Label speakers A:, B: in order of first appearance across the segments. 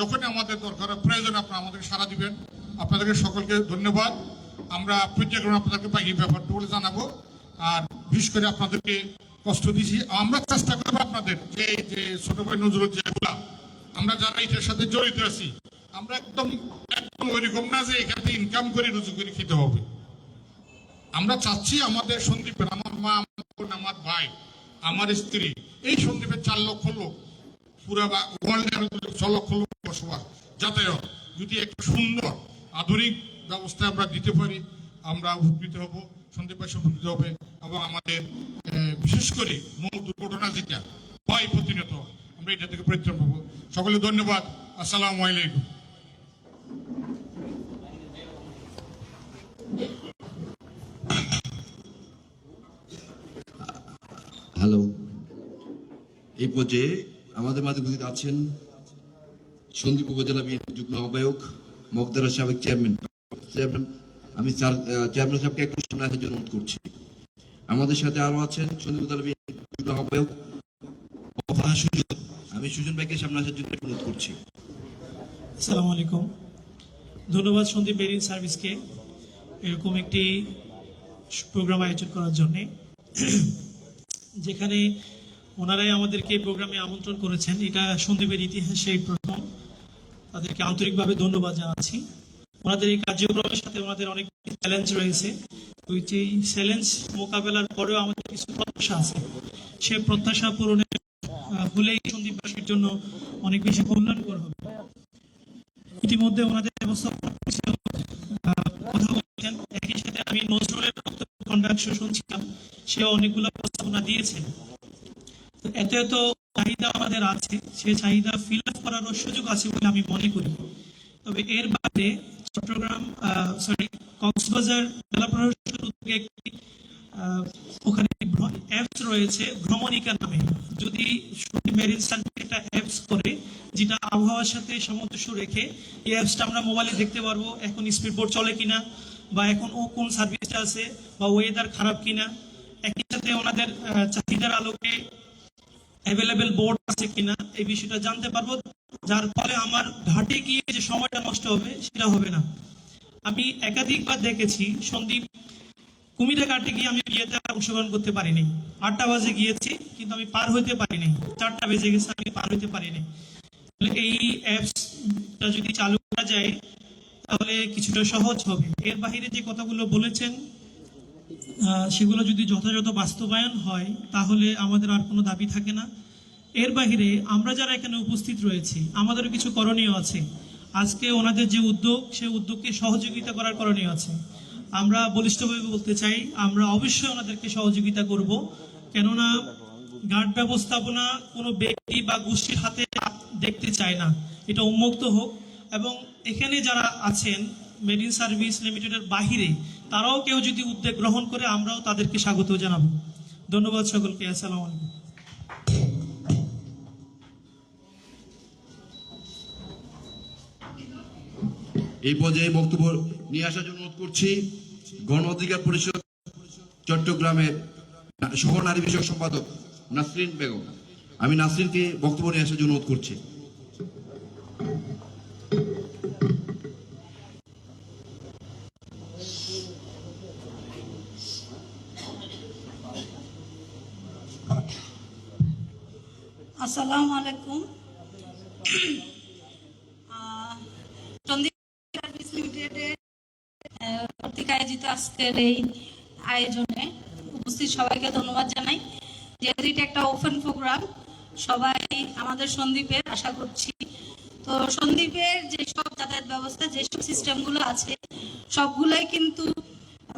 A: যখনই আমাদের দরকার প্রয়োজন আপনারা আমাদেরকে সারা দিবেন। আপনাদেরকে সকলকে ধন্যবাদ। আমরা প্রত্যেকজন আপনাদেরকে বাকি বলে জানাব। আর বিশেষ করে আপনাদেরকে কষ্ট দিছি। আমরা চেষ্টা করব আপনাদের যে যে ছোট ভাই নজরুল যেগুলা আমরা যারা এটার সাথে জড়িত আছি, আমরা একদম একদম ওইরকম না যে এখান থেকে ইনকাম করে রুজু করে খেতে হবে। আমরা চাচ্ছি আমাদের সন্দীপের, আমার মা আমার ভাই, আমার স্ত্রী, এই সন্দীপের চার লক্ষ লোক পুরা ওয়ার্ল্ডের ছ লক্ষ লোক বসবাস, যাতায়াত, যদি একটু সুন্দর, আধুনিক ব্যবস্থা আমরা দিতে পারি, আমরা উপকৃত হব সন্দীপবাসী উপকৃত হবে, এবং আমাদের বিশেষ করে মূল দুর্ঘটনা যেটা হয় প্রতিনিয়ত, আমরা এটা থেকে পরিত্রাণ পাবো। সকলে ধন্যবাদ, আসসালামু আলাইকুম।
B: হ্যালো। এই পর্যায়ে আমাদের মাঝে উপস্থিত আছেন সন্দীপ উপজেলা বিএনপি যুগ্ম আহ্বায়ক মগদারা সাবেক চেয়ারম্যান চেয়ারম্যান, আমি চেয়ারম্যান সাহেবকে একটু সামনে জন্য অনুরোধ করছি। আমাদের সাথে আরও আছেন সন্দীপ উপজেলা বিএনপি যুগ্ম আহ্বায়ক আমি সুজন ভাইকে সামনে আসার জন্য অনুরোধ করছি।
C: আসসালামু আলাইকুম। ধন্যবাদ সন্দীপ মেরিন সার্ভিসকে এরকম একটি প্রোগ্রাম আয়োজন করার জন্যে। যেখানে ওনারাই আমাদেরকে এই প্রোগ্রামে আমন্ত্রণ করেছেন। এটা সন্দীপের ইতিহাসে প্রথম। তাদেরকে আন্তরিকভাবে ধন্যবাদ জানাচ্ছি। ওনাদের এই কার্যক্রমের সাথে ওনাদের অনেক চ্যালেঞ্জ রয়েছে। ওই যে চ্যালেঞ্জ মোকাবেলার পরেও আমাদের কিছু প্রত্যাশা আছে। সে প্রত্যাশা পূরণের হলেই সন্দীপবাসীর জন্য অনেক বেশি কল্যাণকর হবে। ইতিমধ্যে ওনাদের কথা একই সাথে আমি নজরুলের বক্তব্য শুনছিলাম। সে অনেকগুলো প্রস্তাবনা দিয়েছেন। এত এত চাহিদা আমাদের আছে, সে চাহিদা ফিল আপ করারও সুযোগ আছে বলে আমি মনে করি। তবে এর বাইরে চট্টগ্রাম সরি কক্সবাজার জেলা প্রশাসনের উদ্যোগে একটি ওখানে অ্যাপস রয়েছে, ভ্রমণিকা নামে। যদি মেরিন সার্ভিস একটা অ্যাপস করে, যেটা আবহাওয়ার সাথে সামঞ্জস্য রেখে এই অ্যাপসটা আমরা মোবাইলে দেখতে পারব, এখন স্পিড বোট চলে কিনা, বা এখন ও কোন সার্ভিসটা আছে, বা ওয়েদার খারাপ কিনা, একই সাথে ওনাদের চাহিদার আলোকে অ্যাভেলেবেল বোর্ড আছে কিনা এই বিষয়টা জানতে পারব, যার ফলে আমার ঘাটে গিয়ে যে সময়টা নষ্ট হবে সেটা হবে না। আমি একাধিকবার দেখেছি, সন্দীপ, কুমিরা ঘাটে গিয়ে আমি বিয়েতে অংশগ্রহণ করতে পারিনি। আটটা বাজে গিয়েছি, কিন্তু আমি পার হইতে পারিনি। চারটা বেজে গেছে, আমি পার হইতে পারিনি। এই অ্যাপসটা যদি চালু করা যায়, তাহলে কিছুটা সহজ হবে। এর বাইরে যে কথাগুলো বলেছেন সেগুলো যদি যথাযথ বাস্তবায়ন হয়, তাহলে আমাদের আর কোনো দাবি থাকে না। এর বাহিরে আমরা যারা এখানে উপস্থিত রয়েছি, আমাদেরও কিছু করণীয় আছে। আজকে ওনাদের যে উদ্যোগ, সেই উদ্যোগকে সহযোগিতা করার করণীয় আছে। আমরা বলিষ্ঠভাবে বলতে চাই, আমরা অবশ্যই ওনাদেরকে সহযোগিতা করব। কেননা গার্ড ব্যবস্থাপনা কোনো ব্যক্তি বা গোষ্ঠীর হাতে দেখতে চায় না। এটা উন্মুক্ত হোক। এবং এখানে যারা আছেন, মেরিন সার্ভিস লিমিটেডের বাহিরে তারাও কেউ যদি উদ্যোগ গ্রহণ করে, আমরাও তাদেরকে স্বাগত জানাব। ধন্যবাদ সকলকে, আসসালামু আলাইকুম।
B: এই পর্যায়ে বক্তব্য নিয়ে আসার জন্য অনুরোধ করছি, গণ অধিকার পরিষদ চট্টগ্রামের সহ নারী বিষয়ক সম্পাদক নাসরিন বেগম। আমি নাসরিনকে বক্তব্য নিয়ে আসার জন্য অনুরোধ করছি।
D: আসসালামু আলাইকুম। আয়োজিত আজকের এই আয়োজনে উপস্থিত সবাইকে ধন্যবাদ জানাই। যেহেতু এটা একটা ওপেন প্রোগ্রাম সবাই আমাদের সন্দীপের আশা করছি। তো সন্দীপের যেসব যাতায়াত ব্যবস্থা যেসব সিস্টেমগুলো আছে, সবগুলোই কিন্তু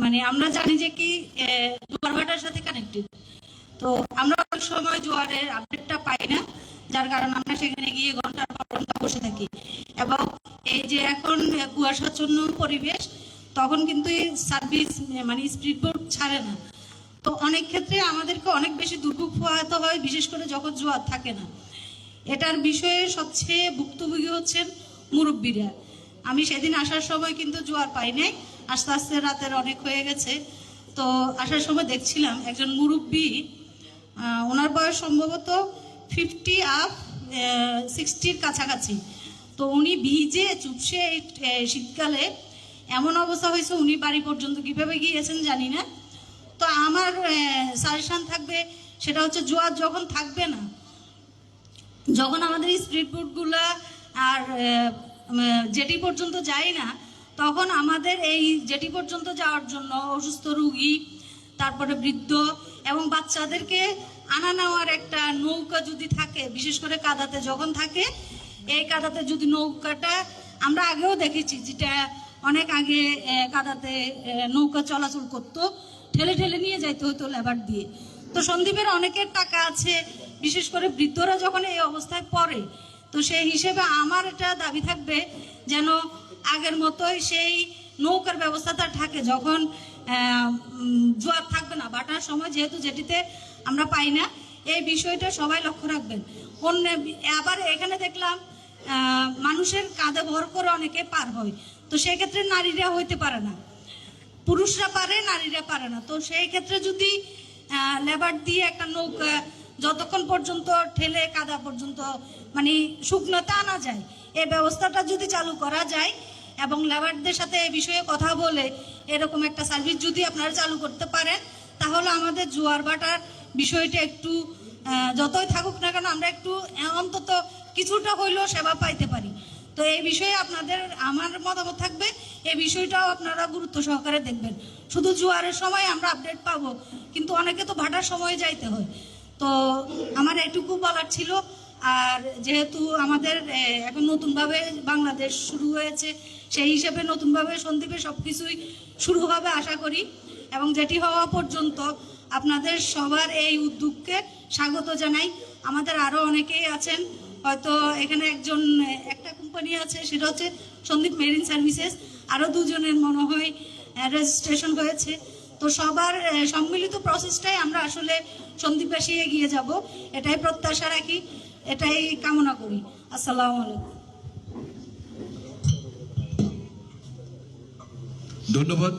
D: মানে আমরা জানি যে কি জোয়ারভাটার সাথে কানেক্টেড তো আমরা অনেক সময় জোয়ারের আপডেটটা পাই না, যার কারণে আমরা সেখানে গিয়ে ঘণ্টার পর ঘণ্টা বসে থাকি। এবং এই যে এখন কুয়াশাচ্ছন্ন পরিবেশ, তখন কিন্তু এই সার্ভিস মানে স্পিড বোট ছাড়ে না। তো অনেক ক্ষেত্রে আমাদেরকে অনেক বেশি দুর্ভোগ পোহাতে হয়, বিশেষ করে যখন জোয়ার থাকে না। এটার বিষয়ে সবচেয়ে ভুক্তভোগী হচ্ছেন মুরব্বীরা। আমি সেদিন আসার সময় কিন্তু জোয়ার পাই নাই, আস্তে আস্তে রাতের অনেক হয়ে গেছে। তো আসার সময় দেখছিলাম একজন মুরব্বী ওনার বয়স সম্ভবত ফিফটি আপ সিক্সটির কাছাকাছি। তো উনি ভিজে চুপসে শীতকালে এমন অবস্থা হয়েছে উনি বাড়ি পর্যন্ত কীভাবে গিয়েছেন জানি না। তো আমার সাজেশন থাকবে, সেটা হচ্ছে জোয়ার যখন থাকবে না, যখন আমাদের স্ট্রিট ফুডগুলো আর জেটি পর্যন্ত যায় না, তখন আমাদের এই জেটি পর্যন্ত যাওয়ার জন্য অসুস্থ রুগী, তারপরে বৃদ্ধ এবং বাচ্চাদেরকে আনা নেওয়ার একটা নৌকা যদি থাকে, বিশেষ করে কাদাতে যখন থাকে, এই কাদাতে যদি নৌকাটা, আমরা আগেও দেখেছি যেটা অনেক আগে কাদাতে নৌকা চলাচল করতো, ঠেলে ঠেলে নিয়ে যাইতে হতো লেবার দিয়ে। তো সন্দীপের অনেকের টাকা আছে, বিশেষ করে বৃদ্ধরা যখন এই অবস্থায় পড়ে, তো সেই হিসেবে আমার এটা দাবি থাকবে যেন আগের মতোই সেই নৌকার ব্যবস্থাটা থাকে। যখন জোয়ার থাকবে না, বাটার সময় যেহেতু যেটিতে আমরা পাই না। এই বিষয়টা সবাই লক্ষ্য রাখবেন। অন্য আবার এখানে দেখলাম মানুষের কাঁধে ভর করে অনেকে পার হয়। তো সেক্ষেত্রে নারীরা হইতে পারে না। পুরুষরা পারে, নারীরা পারে না। তো সেই ক্ষেত্রে যদি লেবার দিয়ে একটা নৌকা যতক্ষণ পর্যন্ত ঠেলে কাদা পর্যন্ত মানে শুকনোতে আনা যায়, এই ব্যবস্থাটা যদি চালু করা যায় এবং লেবারদের সাথে এই বিষয়ে কথা বলে এরকম একটা সার্ভিস যদি আপনারা চালু করতে পারেন, তাহলে আমাদের জোয়ার ভাটার বিষয়টা একটু যতই থাকুক না কেন আমরা একটু অন্তত কিছুটা হইলেও সেবা পাইতে পারি। তো এই বিষয়ে আপনাদের, আমার মতামত থাকবে, এই বিষয়টাও আপনারা গুরুত্ব সহকারে দেখবেন। শুধু জোয়ারের সময় আমরা আপডেট পাবো, কিন্তু অনেকে তো ভাটার সময় যাইতে হয়। তো আমার এটুকু বলার ছিল। আর যেহেতু আমাদের এখন নতুনভাবে বাংলাদেশ শুরু হয়েছে, সেই হিসেবে নতুনভাবে সন্দীপে সব কিছুই শুরু হবে আশা করি। এবং যেটি হওয়া পর্যন্ত আপনাদের সবার এই উদ্যোগকে স্বাগত জানাই। আমাদের আরও অনেকেই আছেন। হয়তো এখানে একজন, একটা কোম্পানি আছে, সেটা হচ্ছে সন্দীপ মেরিন সার্ভিসেস আরও দুজনের মনে হয় রেজিস্ট্রেশন হয়েছে। তো সবার সম্মিলিত প্রসেসটাই আমরা আসলে সন্দীপবাসী এগিয়ে যাব। এটাই প্রত্যাশা রাখি, এটাই কামনা করি। আসসালামু আলাইকুম।
B: ধন্যবাদ।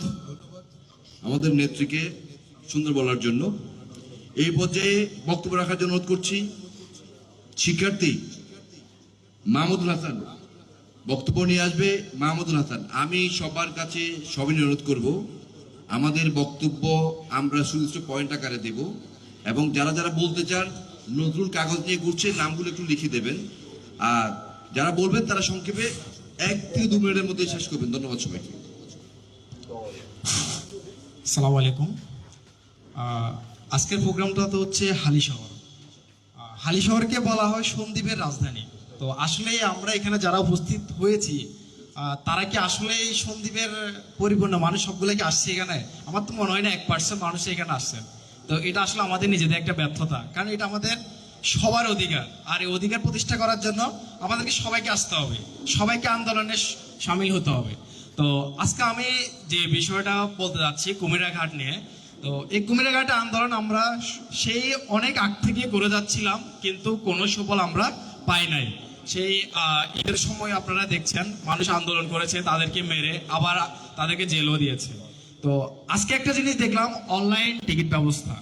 B: আমাদের নেত্রীকে সুন্দর বলার জন্য। এই পর্যায়ে বক্তব্য রাখার জন্য অনুরোধ করছি, শিক্ষার্থী মাহমুদুল হাসান, বক্তব্য নিয়ে আসবে মাহমুদুল হাসান। আমি সবার কাছে সবিনয় অনুরোধ করব, আমাদের বক্তব্য আমরা সুনির্দিষ্ট পয়েন্ট আকারে দেব এবং যারা যারা বলতে চান নতুন কাগজ নিয়ে ঘুরছে, নামগুলো একটু লিখে দেবেন। আর যারা বলবেন, তারা সংক্ষেপে এক থেকে দু মিনিটের মধ্যে শেষ করবেন। ধন্যবাদ সবাইকে।
E: সালাম আলাইকুম। আজকের প্রোগ্রামটা তো হচ্ছে হালি শহর। হালি শহরকে বলা হয় সন্দ্বীপের রাজধানী। তো আসলে আমরা এখানে যারা উপস্থিত হয়েছি তারা কি আসলে এই সন্দ্বীপের পরিপূর্ণ মানুষ? সবগুলো কি আসছে এখানে? আমার তো মনে হয় না, এক পার্সেন্ট মানুষ এখানে আসছে। তো এটা আসলে আমাদের নিজেদের একটা ব্যর্থতা, কারণ এটা আমাদের সবার অধিকার। আর এই অধিকার প্রতিষ্ঠা করার জন্য আমাদেরকে সবাইকে আসতে হবে। সবাইকে আন্দোলনে সামিল হতে হবে। তো আজকে আমি যে বিষয়টা বলতে যাচ্ছি কুমিরা ঘাট নিয়ে তো এই কুমিরা ঘাট আন্দোলন আমরা সেই অনেক আগ থেকে করে যাচ্ছিলাম, কিন্তু কোনো সুফল আমরা পাই নাই। সেই ঈদের সময় আপনারা দেখছেন, মানুষ আন্দোলন করেছে, তাদেরকে মেরে আবার তাদেরকে জেলও দিয়েছে। তো আজকে একটা জিনিস দেখলাম, অনলাইন টিকিট ব্যবস্থা।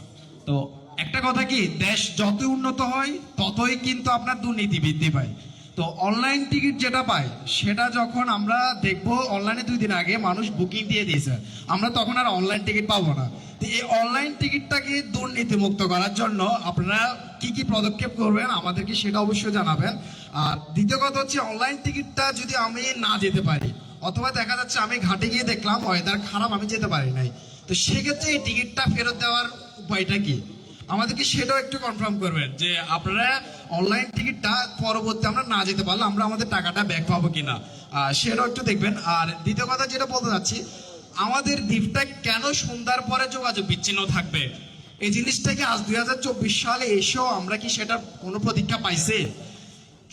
E: তো একটা কথা কি, দেশ যতই উন্নত হয়, ততই কিন্তু আপনার দুর্নীতি বৃদ্ধি পায়। তো অনলাইন টিকিট যেটা পায়, সেটা যখন আমরা দেখব, অনলাইনে দুই দিন আগে মানুষ বুকিং দিয়ে দিয়েছে। আমরা তখন আর অনলাইন টিকিট পাবো না। এই অনলাইন টিকিটটাকে দুর্নীতিমুক্ত করার জন্য আপনারা কি কি পদক্ষেপ করবেন আমাদেরকে সেটা অবশ্যই জানাবেন। আর দ্বিতীয় কথা হচ্ছে অনলাইন টিকিটটা যদি আমি না যেতে পারি, অথবা দেখা যাচ্ছে আমি ঘাটে গিয়ে দেখলাম ওয়েদার খারাপ, আমি যেতে পারি নাই, তো সেক্ষেত্রে এই টিকিটটা ফেরত দেওয়ার উপায়টা কি? আমাদেরকে সেটাও একটু কনফার্ম করবেন যে আপনারা অনলাইন টিকিটটা পরবর্তী আমরা না যেতে পারলে আমরা আমাদের টাকাটা ব্যাক পাবো কিনা। সেটাও একটু দেখবেন। আর দ্বিতীয় কথা যেটা বলতে চাচ্ছি আমাদের দ্বীপটা কেন সন্ধ্যার পরে যোগাযোগ বিচ্ছিন্ন থাকবে? এই জিনিসটাকে আজ দুই হাজার চব্বিশ সালে এসেও আমরা কি সেটার কোনো প্রতীক্ষা পাইছে?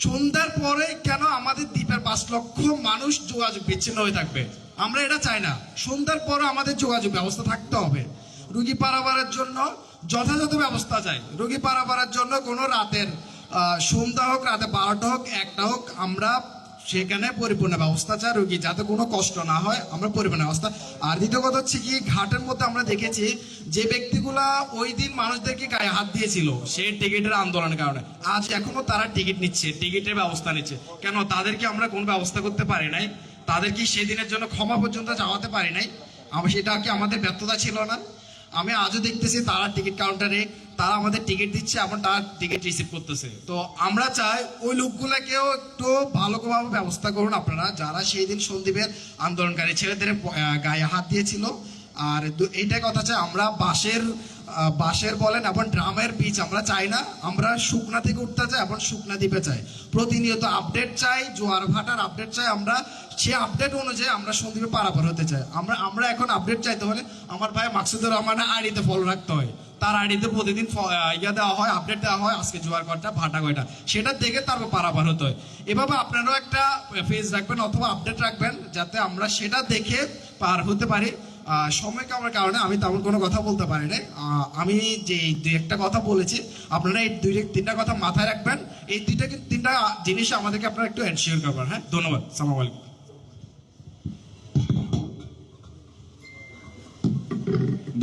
E: সন্ধ্যার পরে কেন আমাদের দ্বীপের পাঁচ লক্ষ মানুষ যোগাযোগ বিচ্ছিন্ন হয়ে থাকবে? আমরা এটা চাই না। সন্ধ্যার পরে আমাদের যোগাযোগ ব্যবস্থা থাকতে হবে। রুগী পারাবারের জন্য যথাযথ ব্যবস্থা চাই। রুগী পারাবারের জন্য কোনো রাতের সন্ধ্যা হোক, রাতে বারোটা হোক, একটা হোক, আমরা সেখানে পরিপূর্ণ ব্যবস্থা চাই রোগী, যাতে কোনো কষ্ট না হয়, আমরা পরিপূর্ণ ব্যবস্থা। আর দ্বিতীয় কথা হচ্ছে কি, ঘাটের মধ্যে আমরা দেখেছি যে ব্যক্তিগুলা ওই দিন মানুষদেরকে গায়ে হাত দিয়েছিল, সে টিকিটের আন্দোলনের কারণে। আজ এখনও তারা টিকিট নিচ্ছে, টিকিটের ব্যবস্থা নিচ্ছে। কেন, তাদেরকে আমরা কোনো ব্যবস্থা করতে পারি নাই? তাদেরকে সেদিনের জন্য ক্ষমা পর্যন্ত চাওয়াতে পারি নাই? সেটা কি আমাদের ব্যর্থতা ছিল না? আমি আজও দেখতেছি তারা টিকিট কাউন্টারে তারা আমাদের টিকিট দিচ্ছে, এবং তারা টিকিট রিসিভ করতেছে। তো আমরা চাই ওই লোকগুলোকেও একটু ভালো ভালোভাবে ব্যবস্থা করুন আপনারা, যারা সেই দিন সন্দীপের আন্দোলনকারী ছেলেদের গায়ে হাত দিয়েছিল। আর এইটাই কথা চাই, আমরা বাঁশের বাঁশের বলেন এবং ড্রামের বীজ আমরা চাই না, আমরা শুকনা থেকে উঠতে চাই এবং শুকনা দ্বীপে চাই। প্রতিনিয়ত আপডেট চাই, জোয়ার ভাটার আপডেট চাই, আমরা সে আপডেট অনুযায়ী আমরা সন্দীপে পারাপার হতে চাই। আমরা আমরা এখন আপডেট চাইতে হলে আমার ভাই মাকসুদুর রহমানের আড়িতে ফলো রাখতে হয়। তার আইডিতে প্রতিদিন ইয়া দেওয়া হয় আপডেট দেওয়া হয়, আজকে জোয়ার কয়টা ভাটা কয়টা। সেটা দেখে তারপর পারাপার হতে হয়। এভাবে আপনারাও একটা ফেজ রাখবেন অথবা আপডেট রাখবেন, যাতে আমরা সেটা দেখে পার হতে পারি। সময় কামার কারণে আমি তেমন কোনো কথা বলতে পারি না আমি যে দুই একটা কথা বলেছি, আপনারা এই দুই তিনটা কথা মাথায় রাখবেন। এই দুইটা তিনটা জিনিস আমাদেরকে আপনারা একটু এনশিওর করবেন হ্যাঁ? ধন্যবাদ। সালাম আলাইকুম।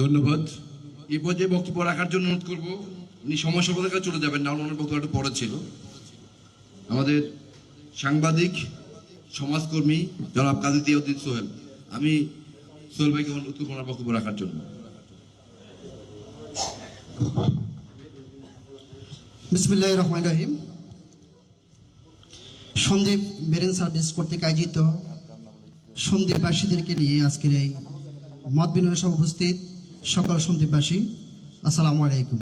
B: ধন্যবাদ। এই পর্যায়ে বক্তব্য রাখার জন্য অনুরোধ করব, উনি সময় সভা চলে যাবেন, না ওনার বক্তব্য একটু পরে ছিল। আমাদের সাংবাদিক, সমাজকর্মী জনাব কাজী দিয়াউদ্দিন সোহেল, আমি সোহেল ভাইকে অনুরোধ করব ওনার বক্তব্য রাখার জন্য।
F: বিসমিল্লাহ রহমান রহিম। সন্দীপ মেরিন সার্ভিস কর্তৃক আয়োজিত সন্দীপবাসীদেরকে নিয়ে আজকের এই মত বিনিময় সভা উপস্থিত। সকল সন্দীপবাসী আসসালামু আলাইকুম।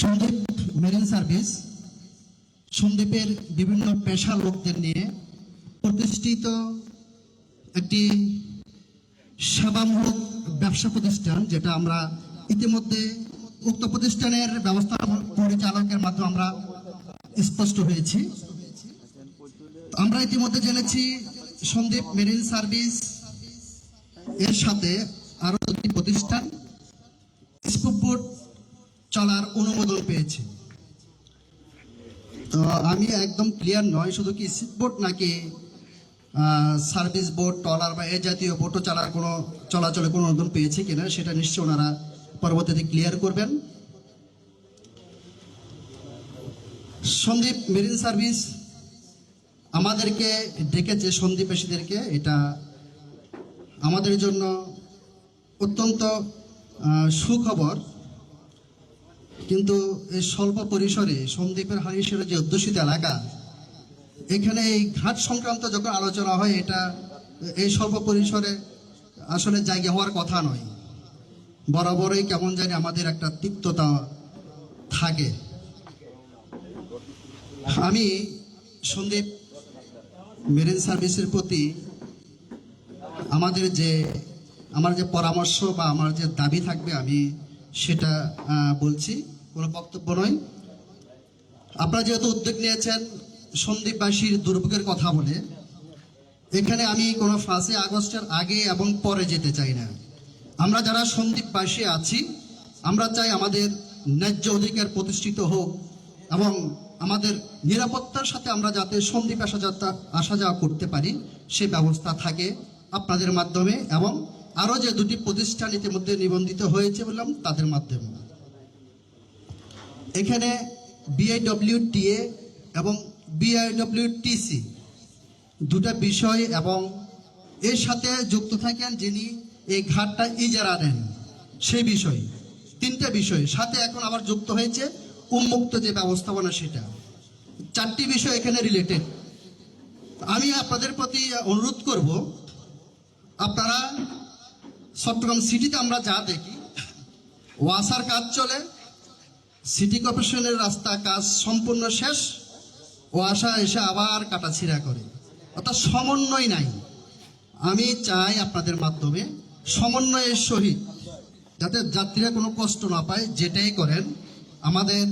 F: সন্দীপ মেরিন সার্ভিস, সন্দীপের বিভিন্ন পেশার লোকদের নিয়ে প্রতিষ্ঠিত একটি সেবামূলক ব্যবসা প্রতিষ্ঠান, যেটা আমরা ইতিমধ্যে উক্ত প্রতিষ্ঠানের ব্যবস্থা পরিচালকের মাধ্যমে আমরা স্পষ্ট হয়েছি। আমরা ইতিমধ্যে জেনেছি সন্দীপ মেরিন সার্ভিস এর সাথে আরও দুটি প্রতিষ্ঠান স্পুপবোট চলার অনুমোদন পেয়েছে। তো আমি একদম ক্লিয়ার নয়, শুধু কি স্পিডবোট নাকি সার্ভিস বোট ট্রলার বা এ জাতীয় বোটও চালার কোনো, চলাচলে কোনো অনুমোদন পেয়েছে কিনা, সেটা নিশ্চয় ওনারা পরবর্তীতে ক্লিয়ার করবেন। সন্দীপ মেরিন সার্ভিস আমাদেরকে ডেকেছে সন্দীপবাসীদেরকে এটা আমাদের জন্য অত্যন্ত সুখবর। কিন্তু এই স্বল্প পরিসরে সন্দীপের হারিসের যে অধ্যুষিত এলাকা, এখানে এই ঘাট সংক্রান্ত যখন আলোচনা হয়, এটা এই স্বল্প পরিসরে আসলে জায়গা হওয়ার কথা নয়। বরাবরই কেমন জানি আমাদের একটা তিক্ততা থাকে। আমি সন্দীপ মেরিন সার্ভিসের প্রতি আমাদের যে, আমার যে পরামর্শ বা আমার যে দাবি থাকবে, আমি সেটা বলছি। কোনো বক্তব্য নয়। আপনারা যেহেতু উদ্যোগ নিয়েছেন সন্দীপবাসীর দুর্ভোগের কথা বলে, এখানে আমি কোনো ফাঁসে আগস্টের আগে এবং পরে যেতে চাই না। আমরা যারা সন্দীপবাসী আছি, আমরা চাই আমাদের ন্যায্য অধিকার প্রতিষ্ঠিত হোক এবং আমাদের নিরাপত্তার সাথে আমরা যাতে সন্দীপ আসা যাত্রা, আসা যাওয়া করতে পারি, সে ব্যবস্থা থাকে আপনাদের মাধ্যমে এবং আরও যে দুটি প্রতিষ্ঠান ইতিমধ্যে নিবন্ধিত হয়েছে বললাম, তাদের মাধ্যমে। এখানে বিআইডব্লিউ টিএ এবং বিআইডব্লিউ টিসি দুটা বিষয় এবং এর সাথে যুক্ত থাকেন যিনি এই ঘাটটা ইজারা নেন সেই বিষয়, তিনটা বিষয়। সাথে এখন আবার যুক্ত হয়েছে উন্মুক্ত যে ব্যবস্থাপনা সেটা। চারটি বিষয় এখানে রিলেটেড আমি আপনাদের প্রতি অনুরোধ করব, আপনারা চট্টগ্রাম সিটিতে আমরা যা দেখি, ওয়াসার কাজ চলে, সিটি কর্পোরেশনের রাস্তা কাজ সম্পূর্ণ শেষ ও আশা এসে আবার কাটাছিড়া করে। অর্থাৎ সমন্বয় নাই। আমি চাই আপনাদের মাধ্যমে সমন্বয়ের সহিত যাতে যাত্রীরা কোনো কষ্ট না পায়, যেটাই করেন আমাদের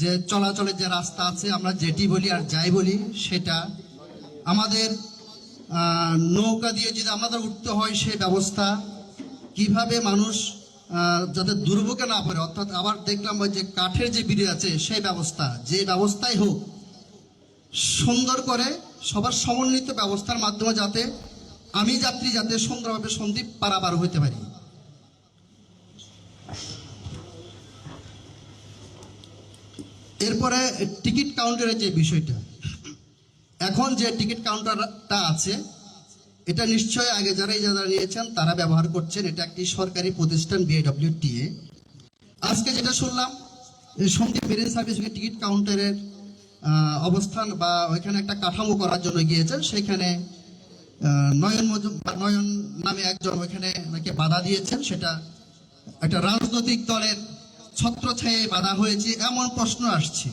F: যে চলাচলের যে রাস্তা আছে, আমরা যেটি বলি আর যাই বলি, সেটা আমাদের নৌকা দিয়ে যদি আমাদের উঠতে হয় সেই ব্যবস্থা, কীভাবে মানুষ যাতে দুর্ভোগে না পড়ে, অর্থাৎ আবার দেখলাম ওই যে কাঠের যে বিড়ি আছে, সেই ব্যবস্থা, যে ব্যবস্থাই হোক, সুন্দর করে সবার সমন্বিত ব্যবস্থার মাধ্যমে যাতে আমি যাত্রী যাতে সুন্দরভাবে সন্দীপ পারাবার হইতে পারি। এরপরে টিকিট কাউন্টারের যে বিষয়টা, এখন যে টিকিট কাউন্টারটা আছে, এটা নিশ্চয়ই আগে যারা ইজারা নিয়েছেন তারা ব্যবহার করছেন, এটা একটি সরকারি প্রতিষ্ঠান বিএডব্লিউটিএ আজকে যেটা শুনলাম সন্দীপ মেরিন সার্ভিস টিকিট কাউন্টারের অবস্থান বা ওইখানে একটা কাঠামো করার জন্য গিয়েছেন, সেখানে নয়ন নয়ন নামে একজন ওইখানে নাকি বাধা দিয়েছেন, সেটা একটা রাজনৈতিক দলের ছত্রছায়ে বাধা হয়েছে এমন প্রশ্ন আসছে।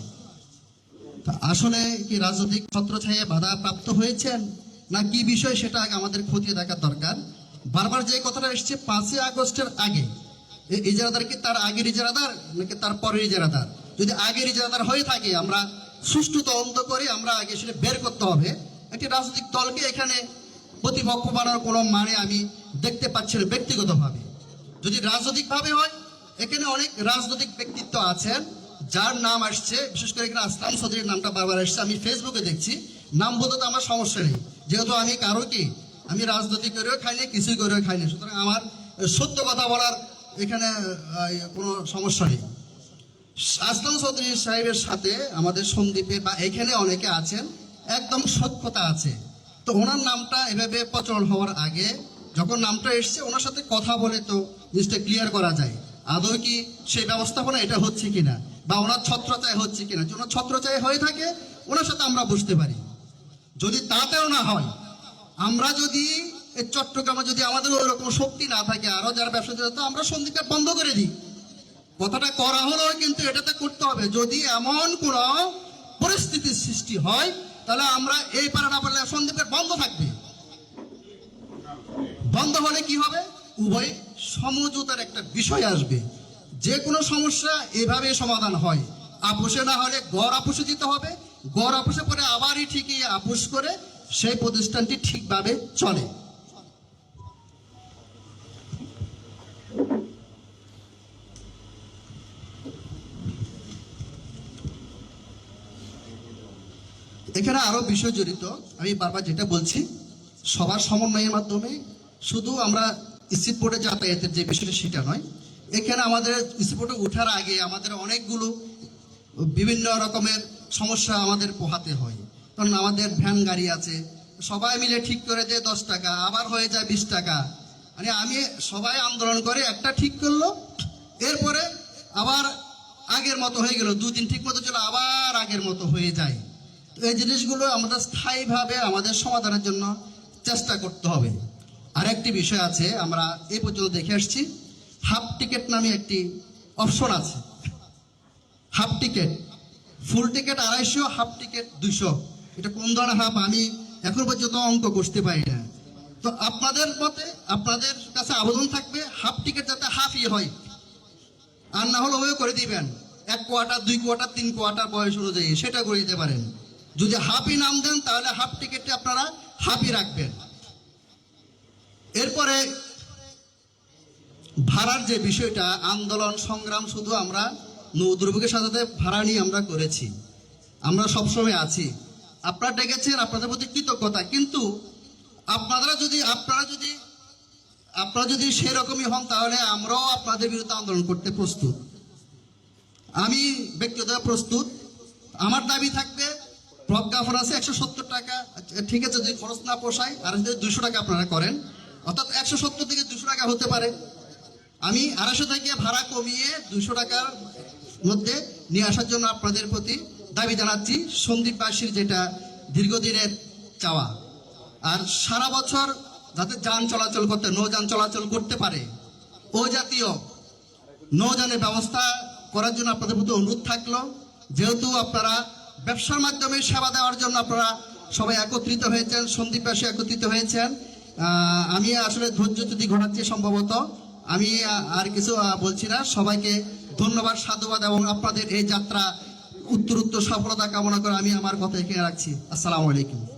F: তা আসলে কি রাজনৈতিক ছত্র ছত্রছায়ে বাধা প্রাপ্ত হয়েছেন? না কি বিষয় সেটা আমাদের খতিয়ে দেখার দরকার? বারবার যে কথাটা এসছে, পাঁচই আগস্টের আগে। ইজারাদার কি তার আগের ইজারাদার, নাকি তার পরের ইজারাদার? যদি আগের ইজারাদার হয়ে থাকে, আমরা সুষ্ঠু তদন্ত করে আমরা আগে সেটা বের করতে হবে। একটি রাজনৈতিক দলকে এখানে প্রতিপক্ষ বানানোর কোনো মানে আমি দেখতে পাচ্ছি না ব্যক্তিগতভাবে। যদি রাজনৈতিকভাবে হয় এখানে অনেক রাজনৈতিক ব্যক্তিত্ব আছেন, যার নাম আসছে, বিশেষ করে এখানে আসলাম সদরের নামটা বারবার আসছে, আমি ফেসবুকে দেখছি, নাম বলতে আমার সমস্যা নেই, যেহেতু আমি কারও কি, আমি রাজনীতি করেও খাই খাইনি কিছুই করেও খাই খাইনি সুতরাং আমার সত্য কথা বলার এখানে কোনো সমস্যা নেই। আসলাম চৌধুরী সাহেবের সাথে আমাদের সন্দীপে বা এখানে অনেকে আছেন, একদম সত্যতা আছে। তো ওনার নামটা এভাবে প্রচলন হওয়ার আগে, যখন নামটা এসছে, ওনার সাথে কথা বলে তো জিনিসটা ক্লিয়ার করা যায়। আদৌ কি সেই ব্যবস্থাপনা এটা হচ্ছে কিনা? বা ওনার ছত্রচায় হচ্ছে কিনা? যদি ওনার ছত্রচায় হয়ে থাকে, ওনার সাথে আমরা বুঝতে পারি। যদি তাতেও না হয়, আমরা যদি চট্টগ্রামে যদি আমাদের ওইরকম শক্তি না থাকে, আরও যারা ব্যবসা তো আমরা সন্দীপটা বন্ধ করে দিই। কথাটা করা হলো, কিন্তু এটাতে করতে হবে। যদি এমন কোন পরিস্থিতির সৃষ্টি হয়, তাহলে আমরা এই পাড়াটা বললে সন্দীপের বন্ধ থাকবে। বন্ধ হলে কি হবে? উভয় সমঝোতার একটা বিষয় আসবে। যে কোনো সমস্যা এভাবে সমাধান হয়। আপোষে না হলে গড় আপোষে দিতে হবে। গড় আপোষে পরে আবারই ঠিকই আপোষ করে সেই প্রতিষ্ঠানটি ঠিকভাবে চলে। এখানে আরও বিষয় জড়িত। আমি বারবার যেটা বলছি, সবার সমন্বয়ের মাধ্যমে শুধু আমরা স্পিডবোর্ডে যাতায়াতের যে বিষয়টা সেটা নয়। এখানে আমাদের স্পিডবোর্ডে ওঠার আগে আমাদের অনেকগুলো বিভিন্ন রকমের সমস্যা আমাদের পোহাতে হয়। কারণ আমাদের ভ্যান গাড়ি আছে, সবাই মিলে ঠিক করে দেয় দশ টাকা, আবার হয়ে যায় বিশ টাকা। মানে আমি সবাই আন্দোলন করে একটা ঠিক করল, এরপরে আবার আগের মতো হয়ে গেল দুদিন ঠিক মতো ছিল আবার আগের মতো হয়ে যায়। তো এই জিনিসগুলো আমাদের স্থায়ীভাবে আমাদের সমাধানের জন্য চেষ্টা করতে হবে। আরেকটি বিষয় আছে, আমরা এ পর্যন্ত দেখে আসছি। হাফ টিকিট নামে একটি অপশন আছে। হাফ টিকিট, ফুল টিকিট আড়াইশো, হাফ টিকিট দুইশো। এটা কোন ধরনের হাফ? আমি এখন পর্যন্ত অঙ্ক করতে পারি না। তো আপনাদের মতে, আপনাদের কাছে আবেদন থাকবে, হাফ টিকিট যাতে হাফই হয়। আর না হলে ওই করে দিবেন। এক কোয়ার্টার, দুই কোয়ার্টার, তিন কোয়ার্টার বয়স অনুযায়ী, সেটা করে দিতে পারেন। যদি হাফই নাম দেন, তাহলে হাফ টিকিটটা আপনারা হাফই রাখবেন। এরপরে ভাড়ার যে বিষয়টা, আন্দোলন, সংগ্রাম শুধু আমরা নৌ দুর্ভোগের সাথে ভাড়া নিয়ে আমরা করেছি। আমরা সবসময় আছি। আপনারা ডেকেছেন, আপনাদের প্রতি কৃতজ্ঞতা। কিন্তু আপনারা যদি আপনারা যদি আপনারা যদি সেরকমই হন, তাহলে আমরাও আপনাদের বিরুদ্ধে আন্দোলন করতে প্রস্তুত। আমি ব্যক্তিগত প্রস্তুত। আমার দাবি থাকবে, প্রজ্ঞাপন আছে একশো সত্তর টাকা। ঠিক আছে, যদি খরচ না পোষায়, আর যদি দুশো টাকা আপনারা করেন অর্থাৎ একশো সত্তর থেকে দুশো টাকা হতে পারে। আমি আড়াইশো থেকে ভাড়া কমিয়ে দুশো টাকার মধ্যে নিয়ে আসার জন্য আপনাদের প্রতি দাবি জানাচ্ছি সন্দীপবাসীর যেটা দীর্ঘদিনের চাওয়া। আর সারা বছর যাতে যান চলাচল করতে নৌযান চলাচল করতে পারে ও জাতীয় নৌযানের ব্যবস্থা করার জন্য আপনাদের প্রতি অনুরোধ থাকল। যেহেতু আপনারা ব্যবসার মাধ্যমে সেবা দেওয়ার জন্য আপনারা সবাই একত্রিত হয়েছেন সন্দীপবাসী একত্রিত হয়েছেন। আমি আসলে ধৈর্য যদি ঘটাচ্ছি সম্ভবত, আমি আর কিছু বলছি না। সবাইকে ধন্যবাদ, সাধুবাদ এবং আপনাদের এই যাত্রা উত্তর উত্তর সফলতা কামনা করে আমি আমার কথা এখানে রাখছি। আসসালামু আলাইকুম।